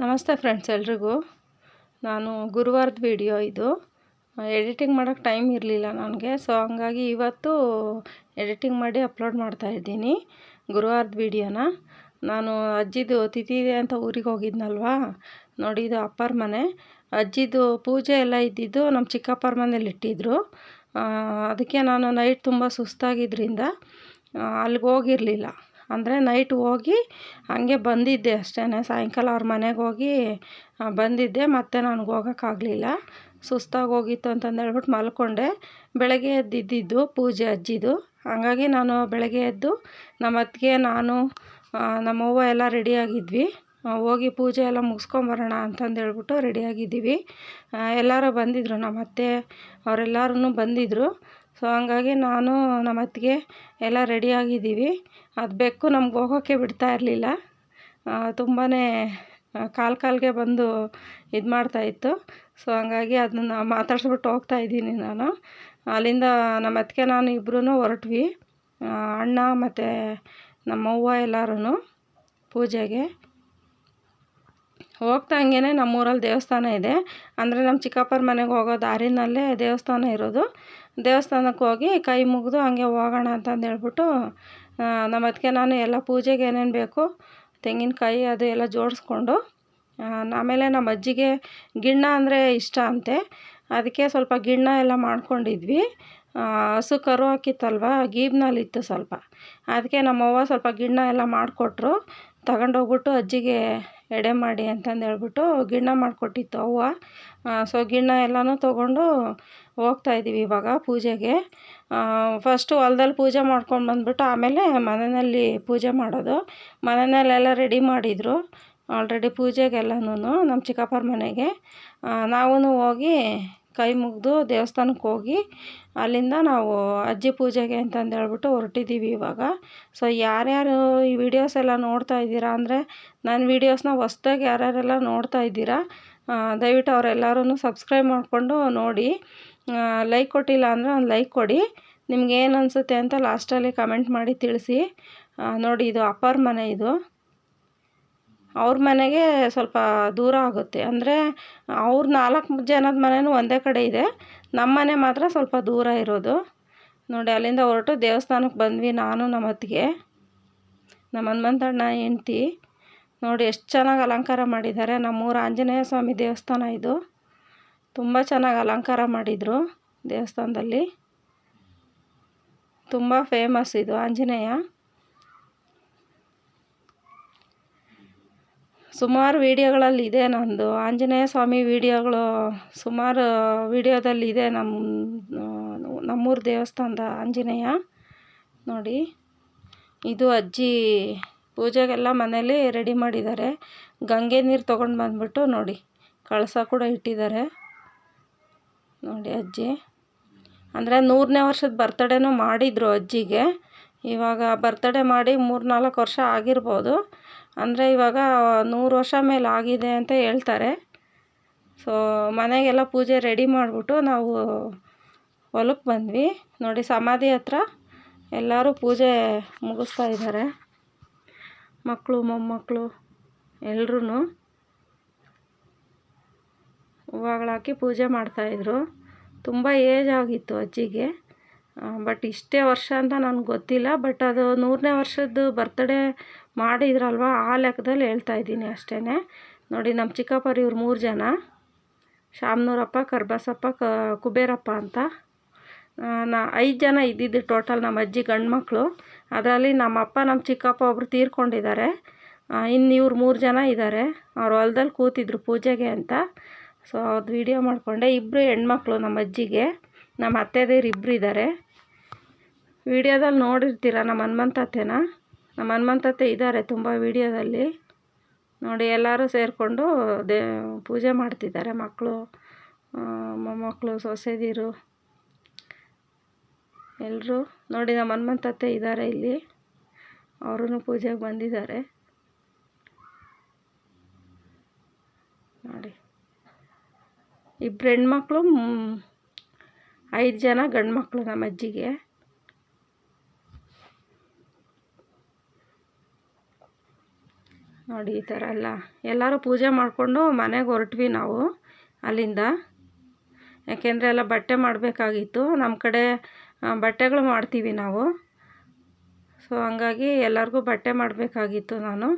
ನಮಸ್ತೆ ಫ್ರೆಂಡ್ಸ್ ಎಲ್ರಿಗೂ. ನಾನು ಗುರುವಾರದ ವಿಡಿಯೋ ಇದು. ಎಡಿಟಿಂಗ್ ಮಾಡೋಕ್ಕೆ ಟೈಮ್ ಇರಲಿಲ್ಲ ನನಗೆ, ಸೊ ಹಂಗಾಗಿ ಇವತ್ತು ಎಡಿಟಿಂಗ್ ಮಾಡಿ ಅಪ್ಲೋಡ್ ಮಾಡ್ತಾಯಿದ್ದೀನಿ ಗುರುವಾರದ ವಿಡಿಯೋನ. ನಾನು ಅಜ್ಜಿದು ತಿಥಿ ಇದೆ ಅಂತ ಊರಿಗೆ ಹೋಗಿದ್ನಲ್ವಾ? ನೋಡಿ, ಇದು ಅಪ್ಪರ ಮನೆ. ಅಜ್ಜಿದು ಪೂಜೆ ಎಲ್ಲ ಇದ್ದಿದ್ದು ನಮ್ಮ ಚಿಕ್ಕಪ್ಪರ ಮನೇಲಿ ಇಟ್ಟಿದ್ರು. ಅದಕ್ಕೆ ನಾನು ನೈಟ್ ತುಂಬ ಸುಸ್ತಾಗಿದ್ದರಿಂದ ಅಲ್ಲಿಗೆ ಹೋಗಿರಲಿಲ್ಲ. ಅಂದರೆ ನೈಟ್ ಹೋಗಿ ಹಾಗೆ ಬಂದಿದ್ದೆ ಅಷ್ಟೇ ಸಾಯಂಕಾಲ ಅವ್ರ ಮನೆಗೆ ಹೋಗಿ ಬಂದಿದ್ದೆ. ಮತ್ತು ನನಗೆ ಹೋಗೋಕ್ಕಾಗಲಿಲ್ಲ. ಸುಸ್ತಾಗಿ ಹೋಗಿತ್ತು ಅಂತಂದೇಳ್ಬಿಟ್ಟು ಮಲ್ಕೊಂಡೆ. ಬೆಳಗ್ಗೆ ಎದ್ದಿದ್ದು ಪೂಜೆ ಅಜ್ಜಿದು. ಹಾಗಾಗಿ ನಾನು ಬೆಳಗ್ಗೆ ಎದ್ದು ನಮ್ಮ ಅತ್ತಿಗೆ, ನಾನು ನಮ್ಮವ್ವ ಎಲ್ಲ ರೆಡಿಯಾಗಿದ್ವಿ ಹೋಗಿ ಪೂಜೆ ಎಲ್ಲ ಮುಗಿಸ್ಕೊಂಬರೋಣ ಅಂತಂದೇಳ್ಬಿಟ್ಟು ರೆಡಿಯಾಗಿದ್ದೀವಿ ಎಲ್ಲರೂ ಬಂದಿದ್ದರು ನಮ್ಮ ಅತ್ತೆ ಅವರೆಲ್ಲರೂ ಬಂದಿದ್ದರು ಸೊ ಹಂಗಾಗಿ ನಾನು ನಮ್ಮ ಅತ್ತಿಗೆ ಎಲ್ಲ ರೆಡಿಯಾಗಿದ್ದೀವಿ ಅದು ಬೆಕ್ಕು ನಮ್ಗೆ ಹೋಗೋಕ್ಕೆ ಬಿಡ್ತಾ ಇರಲಿಲ್ಲ. ತುಂಬಾ ಕಾಲು ಕಾಲಿಗೆ ಬಂದು ಇದು ಮಾಡ್ತಾಯಿತ್ತು ಸೊ ಹಂಗಾಗಿ ಅದನ್ನ ಮಾತಾಡಿಸ್ಬಿಟ್ಟು ಹೋಗ್ತಾ ಇದ್ದೀನಿ ನಾನು. ಅಲ್ಲಿಂದ ನಮ್ಮ ಅತ್ತಿಗೆ ನಾನು ಇಬ್ಬರೂ ಹೊರಟ್ವಿ. ಅಣ್ಣ ಮತ್ತು ನಮ್ಮವ್ವ ಎಲ್ಲರೂ ಪೂಜೆಗೆ. ಹೋಗ್ತಾ ಹಂಗೆ ನಮ್ಮೂರಲ್ಲಿ ದೇವಸ್ಥಾನ ಇದೆ. ಅಂದರೆ ನಮ್ಮ ಚಿಕ್ಕಪ್ಪರ ಮನೆಗೆ ಹೋಗೋ ದಾರಿನಲ್ಲೇ ದೇವಸ್ಥಾನ ಇರೋದು. ದೇವಸ್ಥಾನಕ್ಕೆ ಹೋಗಿ ಕೈ ಮುಗಿದು ಹಂಗೆ ಹೋಗೋಣ ಅಂತಂದೇಳ್ಬಿಟ್ಟು ನಮ್ಮ ಅದಕ್ಕೆ ನಾನು ಎಲ್ಲ ಪೂಜೆಗೆ ಏನೇನು ಬೇಕು, ತೆಂಗಿನಕಾಯಿ ಅದು ಎಲ್ಲ ಜೋಡಿಸ್ಕೊಂಡು ಆಮೇಲೆ ನಮ್ಮ ಅಜ್ಜಿಗೆ ಗಿಣ್ಣ ಅಂದರೆ ಇಷ್ಟ ಅಂತೆ. ಅದಕ್ಕೆ ಸ್ವಲ್ಪ ಗಿಣ್ಣ ಎಲ್ಲ ಮಾಡ್ಕೊಂಡಿದ್ವಿ. ಹಸು ಕರು ಹಾಕಿತ್ತಲ್ವ ಗೀಬ್ನಲ್ಲಿತ್ತು ಸ್ವಲ್ಪ. ಅದಕ್ಕೆ ನಮ್ಮವ್ವ ಸ್ವಲ್ಪ ಗಿಣ್ಣ ಎಲ್ಲ ಮಾಡಿಕೊಟ್ರು. ತಗೊಂಡೋಗ್ಬಿಟ್ಟು ಅಜ್ಜಿಗೆ ಎಡೆ ಮಾಡಿ ಅಂತಂದು ಹೇಳ್ಬಿಟ್ಟು ಗಿಣ್ಣ ಮಾಡಿಕೊಟ್ಟಿತ್ತು ಅವ್ವ. ಸೊ ಗಿಣ್ಣ ಎಲ್ಲನೂ ತೊಗೊಂಡು ಹೋಗ್ತಾಯಿದ್ದೀವಿ ಇವಾಗ ಪೂಜೆಗೆ. ಫಸ್ಟು ಹೊಲ್ದಲ್ಲಿ ಪೂಜೆ ಮಾಡ್ಕೊಂಡು ಬಂದುಬಿಟ್ಟು ಆಮೇಲೆ ಮನೆಯಲ್ಲಿ ಪೂಜೆ ಮಾಡೋದು. ಮನೆಯಲ್ಲೆಲ್ಲ ರೆಡಿ ಮಾಡಿದರು ಆಲ್ರೆಡಿ ಪೂಜೆಗೆಲ್ಲನೂ ನಮ್ಮ ಚಿಕ್ಕಪ್ಪರ ಮನೆಗೆ. ನಾವೂ ಹೋಗಿ ಕೈ ಮುಗಿದು ದೇವಸ್ಥಾನಕ್ಕೆ ಹೋಗಿ ಅಲ್ಲಿಂದ ನಾವು ಅಜ್ಜಿ ಪೂಜೆಗೆ ಅಂತಂದೇಳ್ಬಿಟ್ಟು ಹೊರಟಿದ್ದೀವಿ ಇವಾಗ. ಸೊ ಯಾರ್ಯಾರು ಈ ವಿಡಿಯೋಸ್ ಎಲ್ಲ ನೋಡ್ತಾ ಇದ್ದೀರಾ ಅಂದರೆ ನನ್ನ ವೀಡಿಯೋಸ್ನ ಹೊಸ್ದಾಗಿ ಯಾರ್ಯಾರೆಲ್ಲ ನೋಡ್ತಾ ಇದ್ದೀರಾ ದಯವಿಟ್ಟು ಅವರೆಲ್ಲರೂ ಸಬ್ಸ್ಕ್ರೈಬ್ ಮಾಡಿಕೊಂಡು ನೋಡಿ. ಲೈಕ್ ಕೊಟ್ಟಿಲ್ಲ ಅಂದರೆ ಒಂದು ಲೈಕ್ ಕೊಡಿ. ನಿಮ್ಗೇನು ಅನಿಸುತ್ತೆ ಅಂತ ಲಾಸ್ಟಲ್ಲಿ ಕಮೆಂಟ್ ಮಾಡಿ ತಿಳಿಸಿ. ನೋಡಿ, ಇದು ಅಪ್ಪರ ಮನೆ ಇದು. ಅವ್ರ ಮನೆಗೆ ಸ್ವಲ್ಪ ದೂರ ಆಗುತ್ತೆ. ಅಂದರೆ ಅವ್ರ ನಾಲ್ಕು ಜನದ ಮನೆಯೂ ಒಂದೇ ಕಡೆ ಇದೆ. ನಮ್ಮ ಮನೆ ಮಾತ್ರ ಸ್ವಲ್ಪ ದೂರ ಇರೋದು. ನೋಡಿ, ಅಲ್ಲಿಂದ ಹೊರಟು ದೇವಸ್ಥಾನಕ್ಕೆ ಬಂದ್ವಿ ನಾನು ನಮ್ಮ ಅತ್ತಿಗೆ. ನಮ್ಮ ಹನುಮಂತಣ್ಣ ಹೆಂಡ್ತಿ. ನೋಡಿ, ಎಷ್ಟು ಚೆನ್ನಾಗಿ ಅಲಂಕಾರ ಮಾಡಿದ್ದಾರೆ. ನಮ್ಮೂರು ಆಂಜನೇಯ ಸ್ವಾಮಿ ದೇವಸ್ಥಾನ ಇದು. ತುಂಬ ಚೆನ್ನಾಗಿ ಅಲಂಕಾರ ಮಾಡಿದರು ದೇವಸ್ಥಾನದಲ್ಲಿ. ತುಂಬ ಫೇಮಸ್ ಇದು ಆಂಜನೇಯ. ಸುಮಾರು ವೀಡಿಯೋಗಳಲ್ಲಿ ಇದೆ ನಂದು. ಆಂಜನೇಯ ಸ್ವಾಮಿ ವೀಡಿಯೋಗಳು ಸುಮಾರು ವೀಡಿಯೋದಲ್ಲಿ ಇದೆ ನಮ್ಮ ನಮ್ಮೂರು ದೇವಸ್ಥಾನದ ಆಂಜನೇಯ. ನೋಡಿ, ಇದು ಅಜ್ಜಿ ಪೂಜೆಗೆಲ್ಲ ಮನೇಲಿ ರೆಡಿ ಮಾಡಿದ್ದಾರೆ. ಗಂಗೆ ನೀರು ತೊಗೊಂಡು ಬಂದ್ಬಿಟ್ಟು ನೋಡಿ, ಕಳಸ ಕೂಡ ಇಟ್ಟಿದ್ದಾರೆ. ನೋಡಿ ಅಜ್ಜಿ. ಅಂದರೆ ನೂರನೇ ವರ್ಷದ ಬರ್ತಡೇನೂ ಮಾಡಿದರು ಅಜ್ಜಿಗೆ. ಇವಾಗ ಬರ್ತಡೇ ಮಾಡಿ ಮೂರು ನಾಲ್ಕು ವರ್ಷ ಆಗಿರ್ಬೋದು. ಅಂದರೆ ಇವಾಗ ನೂರು ವರ್ಷ ಮೇಲೆ ಆಗಿದೆ ಅಂತ ಹೇಳ್ತಾರೆ. ಸೊ ಮನೆಗೆಲ್ಲ ಪೂಜೆ ರೆಡಿ ಮಾಡಿಬಿಟ್ಟು ನಾವು ಹೊಲಕ್ಕೆ ಬಂದ್ವಿ. ನೋಡಿ, ಸಮಾಧಿ ಹತ್ರ ಎಲ್ಲರೂ ಪೂಜೆ ಮುಗಿಸ್ತಾ ಇದ್ದಾರೆ. ಮಕ್ಕಳು ಮೊಮ್ಮಕ್ಕಳು ಎಲ್ಲರೂ ಹೂವುಗಳಾಕಿ ಪೂಜೆ ಮಾಡ್ತಾಯಿದ್ರು ತುಂಬ ಏಜ್ ಆಗಿತ್ತು ಅಜ್ಜಿಗೆ. ಬಟ್ ಇಷ್ಟೇ ವರ್ಷ ಅಂತ ನನಗೆ ಗೊತ್ತಿಲ್ಲ ಬಟ್ ಅದು ನೂರನೇ ವರ್ಷದ್ದು ಬರ್ತಡೇ ಮಾಡಿದ್ರಲ್ವ, ಆ ಲೆಕ್ಕದಲ್ಲಿ ಹೇಳ್ತಾ ಇದ್ದೀನಿ ಅಷ್ಟೇ ನೋಡಿ ನಮ್ಮ ಚಿಕ್ಕಪ್ಪರು ಇವ್ರು ಮೂರು ಜನ. ಶಾಮನೂರಪ್ಪ, ಕರ್ಬಸಪ್ಪ, ಕ, ಕುಬೇರಪ್ಪ ಅಂತ. ನಾ, ಐದು ಜನ ಇದ್ದಿದ್ದು ಟೋಟಲ್ ನಮ್ಮ ಅಜ್ಜಿ ಗಂಡು ಮಕ್ಕಳು ಅದರಲ್ಲಿ ನಮ್ಮ ಅಪ್ಪ ನಮ್ಮ ಚಿಕ್ಕಪ್ಪ ಒಬ್ಬರು ತೀರ್ಕೊಂಡಿದ್ದಾರೆ. ಇನ್ನು ಇವ್ರು ಮೂರು ಜನ ಇದ್ದಾರೆ. ಅವ್ರು ಹೊಲದಲ್ಲಿ ಕೂತಿದ್ರು ಪೂಜೆಗೆ ಅಂತ. ಸೊ ಅವ್ರದ್ದು ವೀಡಿಯೋ ಮಾಡಿಕೊಂಡೆ. ಇಬ್ಬರು ಹೆಣ್ಮಕ್ಳು ನಮ್ಮ ಅಜ್ಜಿಗೆ. ನಮ್ಮ ಅತ್ತೆದೇರು ಇಬ್ಬರು ಇದ್ದಾರೆ ವೀಡಿಯೋದಲ್ಲಿ ನೋಡಿರ್ತೀರ ನಮ್ಮ ಹನುಮಂತತ್ತೆನ ನಮ್ಮ ಹನುಮಂತತ್ತೆ ಇದ್ದಾರೆ ತುಂಬ ವಿಡಿಯೋದಲ್ಲಿ. ನೋಡಿ, ಎಲ್ಲರೂ ಸೇರಿಕೊಂಡು ದೇ, ಪೂಜೆ ಮಾಡ್ತಿದ್ದಾರೆ ಮಕ್ಕಳು ಮೊಮ್ಮಕ್ಕಳು ಸೊಸೆದಿರು. ಎಲ್ಲರೂ ನೋಡಿ, ನಮ್ಮ ಹನುಮಂತತ್ತೆ ಇದ್ದಾರೆ ಇಲ್ಲಿ. ಅವರು ಪೂಜೆಗೆ ಬಂದಿದ್ದಾರೆ. ನೋಡಿ ಇಬ್ಬರು ಹೆಣ್ಮಕ್ಳು ಐದು ಜನ ಗಂಡು ಮಕ್ಕಳು ನಮ್ಮ ಅಜ್ಜಿಗೆ. ನೋಡಿ ಈ ಥರ ಎಲ್ಲ. ಎಲ್ಲರೂ ಪೂಜೆ ಮಾಡಿಕೊಂಡು ಮನೆಗೆ ಹೊರಟ್ವಿ ನಾವು ಅಲ್ಲಿಂದ. ಯಾಕೆಂದರೆ ಎಲ್ಲ ಬಟ್ಟೆ ಮಾಡಬೇಕಾಗಿತ್ತು. ನಮ್ಮ ಕಡೆ ಬಟ್ಟೆಗಳು ಮಾಡ್ತೀವಿ ನಾವು. ಸೊ ಹಂಗಾಗಿ ಎಲ್ಲರಿಗೂ ಬಟ್ಟೆ ಮಾಡಬೇಕಾಗಿತ್ತು ನಾನು.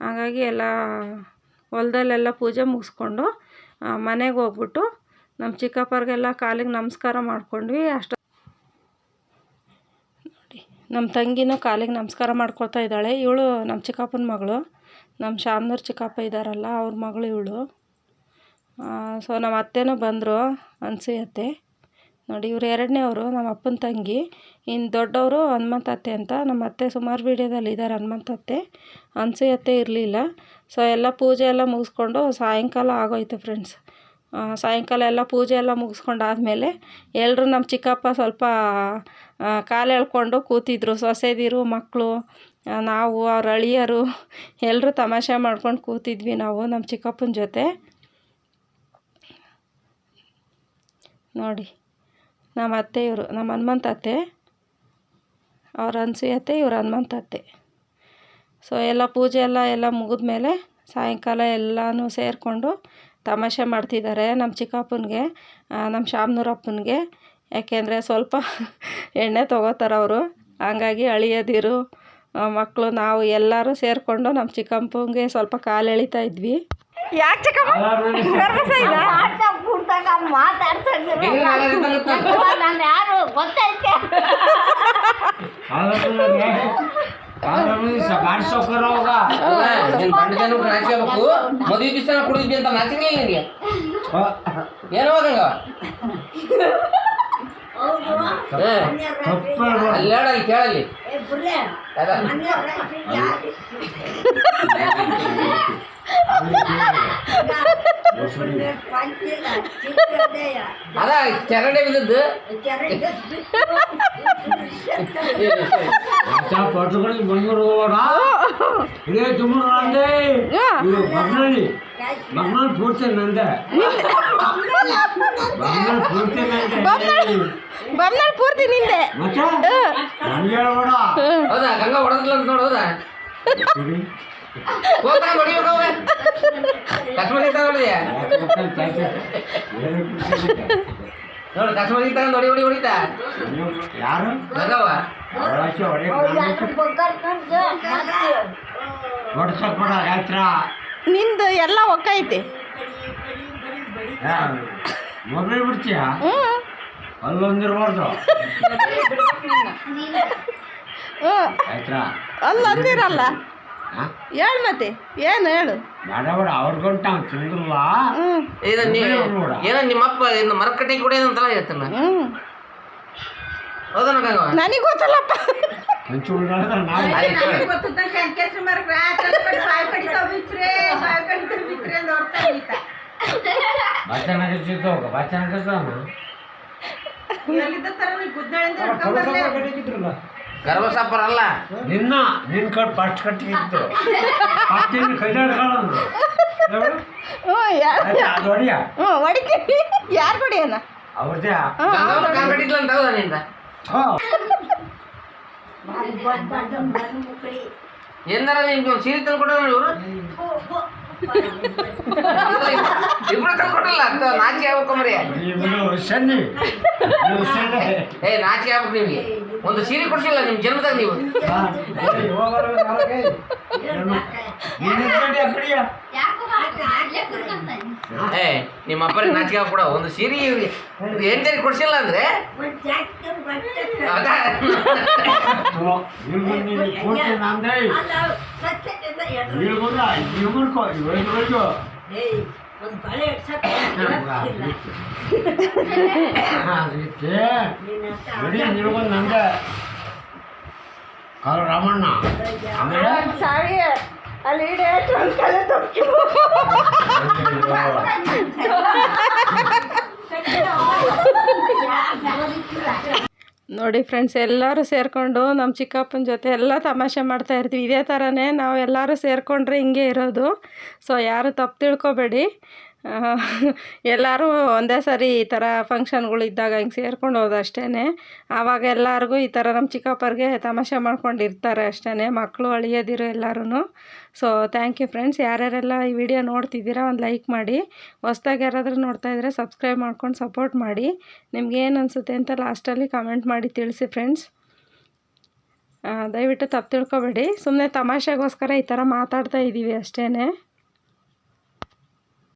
ಹಾಗಾಗಿ ಎಲ್ಲ ಹೊಲದಲ್ಲೆಲ್ಲ ಪೂಜೆ ಮುಗಿಸ್ಕೊಂಡು ಮನೆಗೆ ಹೋಗ್ಬಿಟ್ಟು ನಮ್ಮ ಚಿಕ್ಕಪ್ಪರಿಗೆಲ್ಲ ಕಾಲಿಗೆ ನಮಸ್ಕಾರ ಮಾಡ್ಕೊಂಡ್ವಿ. ಅಷ್ಟು ನಮ್ಮ ತಂಗಿನೂ ಕಾಲಿಗೆ ನಮಸ್ಕಾರ ಮಾಡ್ಕೊಳ್ತಾ ಇದ್ದಾಳೆ. ಇವಳು ನಮ್ಮ ಚಿಕ್ಕಪ್ಪನ ಮಗಳು. ನಮ್ಮ ಶಾಮ್ನೂರ್ ಚಿಕ್ಕಪ್ಪ ಇದ್ದಾರಲ್ಲ, ಅವ್ರ ಮಗಳು ಇವಳು. ಸೊ ನಮ್ಮ ಅತ್ತೆನೂ ಬಂದರು ಅನ್ಸೂಯ ಅತ್ತೆ ನೋಡಿ, ಇವ್ರು ಎರಡನೇವರು ನಮ್ಮ ಅಪ್ಪನ ತಂಗಿ. ಇನ್ನು ದೊಡ್ಡವರು ಹನುಮಂತ ಅತ್ತೆ ಅಂತ. ನಮ್ಮ ಅತ್ತೆ ಸುಮಾರು ವೀಡಿಯೋದಲ್ಲಿ ಇದ್ದಾರೆ ಹನುಮಂತ ಅತ್ತೆ. ಅನ್ಸೂಯ ಅತ್ತೆ ಇರಲಿಲ್ಲ. ಸೊ ಎಲ್ಲ ಪೂಜೆ ಎಲ್ಲ ಮುಗಿಸ್ಕೊಂಡು ಸಾಯಂಕಾಲ ಆಗೋಯ್ತು ಫ್ರೆಂಡ್ಸ್ ಸಾಯಂಕಾಲ ಎಲ್ಲ ಪೂಜೆ ಎಲ್ಲ ಮುಗಿಸ್ಕೊಂಡಾದ್ಮೇಲೆ ಎಲ್ಲರೂ ನಮ್ಮ ಚಿಕ್ಕಪ್ಪ ಸ್ವಲ್ಪ ಕಾಲು ಎಳ್ಕೊಂಡು ಕೂತಿದ್ರು. ಸೊಸೆದಿರು ಮಕ್ಕಳು ನಾವು, ಅವ್ರ ಅಳಿಯರು ಎಲ್ಲರೂ ತಮಾಷೆ ಮಾಡ್ಕೊಂಡು ಕೂತಿದ್ವಿ ನಾವು ನಮ್ಮ ಚಿಕ್ಕಪ್ಪನ ಜೊತೆ. ನೋಡಿ, ನಮ್ಮ ಅತ್ತೆ ಇವರು, ನಮ್ಮ ಹನುಮಂತ ಅತ್ತೆ, ಅವ್ರ ಅನ್ಸಿ ಅತ್ತೆ, ಇವ್ರ ಹನುಮಂತ ಅತ್ತೆ. ಸೊ ಎಲ್ಲ ಪೂಜೆ ಎಲ್ಲ ಎಲ್ಲ ಮುಗಿದ್ಮೇಲೆ ಸಾಯಂಕಾಲ ಎಲ್ಲನೂ ಸೇರಿಕೊಂಡು ತಮಾಷೆ ಮಾಡ್ತಿದ್ದಾರೆ ನಮ್ಮ ಚಿಕ್ಕಪ್ಪನಿಗೆ ನಮ್ಮ ಶಾಮ್ನೂರಪ್ಪನಿಗೆ. ಯಾಕೆಂದರೆ ಸ್ವಲ್ಪ ಎಣ್ಣೆ ತೊಗೋತಾರೆ ಅವರು. ಹಂಗಾಗಿ ಅಳಿಯದಿರು ಮಕ್ಕಳು ನಾವು ಎಲ್ಲರೂ ಸೇರಿಕೊಂಡು ನಮ್ಮ ಚಿಕ್ಕಪ್ಪನಿಗೆ ಸ್ವಲ್ಪ ಕಾಲು ಎಳಿತಾ ಇದ್ವಿ. ಯಾಕೆ ಚಿಕ್ಕಪ್ಪ? ಕೂಡ್ದಾಗ ಮಾತಾಡ್ತಾ ನಾನು ಯಾರು ಗೊತ್ತೈತೆ ನೀನ್ ಬಂಡ ಜನಕ್ಕೆ ನಾಚಿಕೋಬೇಕು ಮದುವೆ ದಿವಸ ಕುಡಿದ್ವಿ ಅಂತ ನಾಚಿಕೆ ನಿನಗೆ ಏನು ಹೌದು. ಅಲ್ಲಿ ಹೇಳಲ್ಲಿ ಕೇಳಲ್ಲಿ. ಏ ಬುರ್ರೆ ಅದ. ಅದ ಚರಂಡಿ ಬಿದ್ದದ್ದು ಪಟ್ಟುಗಳಿಗೆ ಬೆಂಗಳೂರು ಹೋಗೋಣ ಇದೇ ತುಮೂರು ಅಂದೆ ಇದು ಮಗ್ನಳ್ಳಿ ಮಗ್ನಳ್ಳಿ ಪೂರ್ತಿ ನಂದೆ ಮಗ್ನಳ್ಳಿ ಪೂರ್ತಿ ನಂದೆ ಬೊಮ್ಮನಾಳ್ ಪೂರ್ತಿ ನಿಂದೆ ಮತ್ತೆ ನಮ್ಗೆ ಹೇಳ್ಬೇಡ ಹೌದಾ ಗಂಗಾ ಹೊಡೆದಿಲ್ಲ ಅಂತ ನೋಡು ಕಸ್ಮರಿ ತಗೊಂಡಿದ್ಯಾ ನೋಡು. ಕಸ್ಮರಿ ಹೊಡಿ ಹೊಡಿ ಹೊಡಿತಾ. ಯಾರು? ಗಂಗವ್ವ ಅವಳಾಚೆ ಹೊಡೆಯಕ್ಕೆ ಹೊಡ್ಸಕ್ ಬಿಡ ಗಾಯತ್ರ ನಿಂದು ಎಲ್ಲ ಒಕ್ಕೈತಿ ಮೊಬೈಲ್ ಬಿಡ್ತೀಯ? ಅಲ್ಲೊಂದಿರ್ಬಾರ್ದು. ಹ್ಞೂ ಗಾಯತ್ರ ಅಲ್ಲಿ ಅಂದಿರಲ್ಲ ಹೇಳು ಮತ್ತೆ ಏನು ಹೇಳು? ಬೇಡ ಬೇಡ ಅವ್ರಿಗೊಂಡು ನಾವು ತಿಂದಿಲ್ಲ ಹ್ಞೂ ಇದು ನೋಡ. ಏನೋ ನಿಮ್ಮಪ್ಪ ಇನ್ನು ಮರಕಟ್ಟೆ ಕೂಡ ಏನಂತಲ್ಲ ಹೇಳ್ತಾನ. ಹ್ಞೂ ಹೌದಾ ನನಗೆ ಗೊತ್ತಲ್ಲಪ್ಪ. ಬಚ್ಚನ ಕಚ್ಚಾನು ನಿನ್ನ ಅಲ್ಲ ನಿನ್ನ ನಿನ್ ಕಟ್ ಫಸ್ಟ್ ಕಟ್ಟಿತ್ತು ಫಸ್ಟ್ ನಿನ್ನ ಕೈದಾಡ್ಕೊಳ್ಳೋದು ಹ್ಞೂ ಯಾರು ಅದು ಹೊಡಿಯ. ಹ್ಞೂ ಹೊಡಿತೀನಿ ಯಾರು ಹೊಡಿಯೋಣ ಅವ್ರದ್ದೇ ಗಂಗವ್ವ ಕಾಲ್ ಕಟ್ಟಿದ್ಲ ಅಂತ ಹೌದಾ ನಿಂದ? ಎಂದಾರ ನಿಮ್ಗೆ ಒಂದು ಸೀರೆ ತಂದು ನಾಚಿ ಇವರು? ಇಬ್ರು ತಂದು ಕೊಟ್ಟಲ್ಲ ಅಂತ ನಾಚಿಕೆ ಆಗ್ಬೇಕು ಮರಿ ಸನ್ನಿ. ಏ ನಾಚಿಕೆ ಆಗ್ಬೇಕು ನಿಮ್ಗೆ. ಒಂದು ಸೀರೆ ಕೊಡ್ಸಿಲ್ಲ ನಿಮ್ ಜನ್ಮದಾಗ ನೀವು? ಏ ನಿಮ್ಮ ಅಪ್ಪರಿಗೆ ನಾಚಿಕೆ ಕೂಡ ಒಂದು ಸೀರೆ ಏನ್ ಸರಿ ಕೊಡ್ಸಿಲ್ಲ ಅಂದ್ರೆ? ಅದ. ಒಂದು ಅದಕ್ಕೆ ನೋಡಿ ನಿಮ್ಗೊಂದು ನಂದೆ ಕಾಲು ರಾಮಣ್ಣ. ಆಮೇಲೆ? ಸಾರಿ ಅಲ್ಲಿ ಇಡೆ ನೋಡಿ ಫ್ರೆಂಡ್ಸ್ ಎಲ್ಲರೂ ಸೇರಿಕೊಂಡು ನಮ್ಮ ಚಿಕ್ಕಪ್ಪನ ಜೊತೆ ಎಲ್ಲ ತಮಾಷೆ ಮಾಡ್ತಾ ಇರ್ತೀವಿ. ಇದೇ ಥರನೇ ನಾವು ಎಲ್ಲರೂ ಸೇರಿಕೊಂಡ್ರೆ ಹಿಂಗೆ ಇರೋದು. ಸೊ ಯಾರು ತಪ್ಪು ತಿಳ್ಕೊಬೇಡಿ. ಎಲ್ಲರೂ ಒಂದೇ ಸರಿ ಈ ಥರ ಫಂಕ್ಷನ್ಗಳು ಇದ್ದಾಗ ಹಿಂಗೆ ಸೇರ್ಕೊಂಡು ಹೋದ ಅಷ್ಟೇ ಆವಾಗ ಎಲ್ಲರಿಗೂ ಈ ಥರ ನಮ್ಮ ಚಿಕ್ಕಪ್ಪರಿಗೆ ತಮಾಷೆ ಮಾಡ್ಕೊಂಡು ಇರ್ತಾರೆ ಅಷ್ಟೇ ಮಕ್ಕಳು ಅಳಿಯೋದಿರೋ ಎಲ್ಲರೂ ಸೊ ಥ್ಯಾಂಕ್ ಯು ಫ್ರೆಂಡ್ಸ್ ಯಾರ್ಯಾರೆಲ್ಲ ಈ ವಿಡಿಯೋ ನೋಡ್ತಿದ್ದೀರಾ ಒಂದು ಲೈಕ್ ಮಾಡಿ. ಹೊಸ್ದಾಗಿ ಯಾರಾದರೂ ನೋಡ್ತಾ ಇದ್ದರೆ ಸಬ್ಸ್ಕ್ರೈಬ್ ಮಾಡ್ಕೊಂಡು ಸಪೋರ್ಟ್ ಮಾಡಿ. ನಿಮ್ಗೆ ಏನು ಅನಿಸುತ್ತೆ ಅಂತ ಲಾಸ್ಟಲ್ಲಿ ಕಮೆಂಟ್ ಮಾಡಿ ತಿಳಿಸಿ ಫ್ರೆಂಡ್ಸ್ ದಯವಿಟ್ಟು ತಪ್ಪು ತಿಳ್ಕೊಬೇಡಿ. ಸುಮ್ಮನೆ ತಮಾಷೆಗೋಸ್ಕರ ಈ ಥರ ಮಾತಾಡ್ತಾ ಇದ್ದೀವಿ ಅಷ್ಟೇ